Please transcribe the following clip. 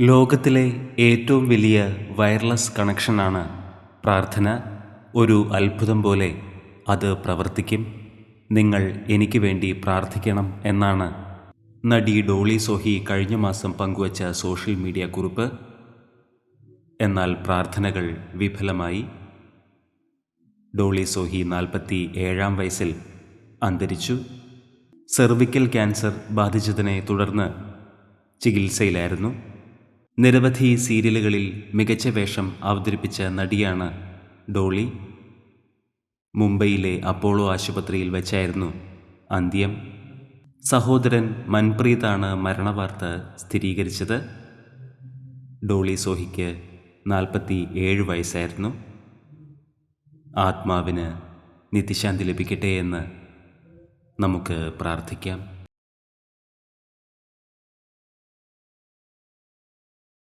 ലോകത്തിലെ ഏറ്റവും വലിയ വയർലെസ് കണക്ഷനാണ് പ്രാർത്ഥന. ഒരു അത്ഭുതം പോലെ അത് പ്രവർത്തിക്കും. നിങ്ങൾ എനിക്ക് വേണ്ടി പ്രാർത്ഥിക്കണം എന്നാണ് നടി ഡോളി സോഹി കഴിഞ്ഞ മാസം പങ്കുവച്ച സോഷ്യൽ മീഡിയ കുറിപ്പ്. എന്നാൽ പ്രാർത്ഥനകൾ വിഫലമായി. ഡോളി സോഹി നാൽപ്പത്തി ഏഴാം വയസ്സിൽ അന്തരിച്ചു. സെർവിക്കൽ ക്യാൻസർ ബാധിച്ചതിനെ തുടർന്ന് ചികിത്സയിലായിരുന്നു. നിരവധി സീരിയലുകളിൽ മികച്ച വേഷം അവതരിപ്പിച്ച നടിയാണ് ഡോളി. മുംബൈയിലെ അപ്പോളോ ആശുപത്രിയിൽ വെച്ചായിരുന്നു അന്ത്യം. സഹോദരൻ മൻപ്രീതാണ് മരണവാർത്ത സ്ഥിരീകരിച്ചത്. ഡോളി സോഹിക്ക് നാൽപ്പത്തി ഏഴ് വയസ്സായിരുന്നു. ആത്മാവിന് നിത്യശാന്തി ലഭിക്കട്ടെ എന്ന് നമുക്ക് പ്രാർത്ഥിക്കാം.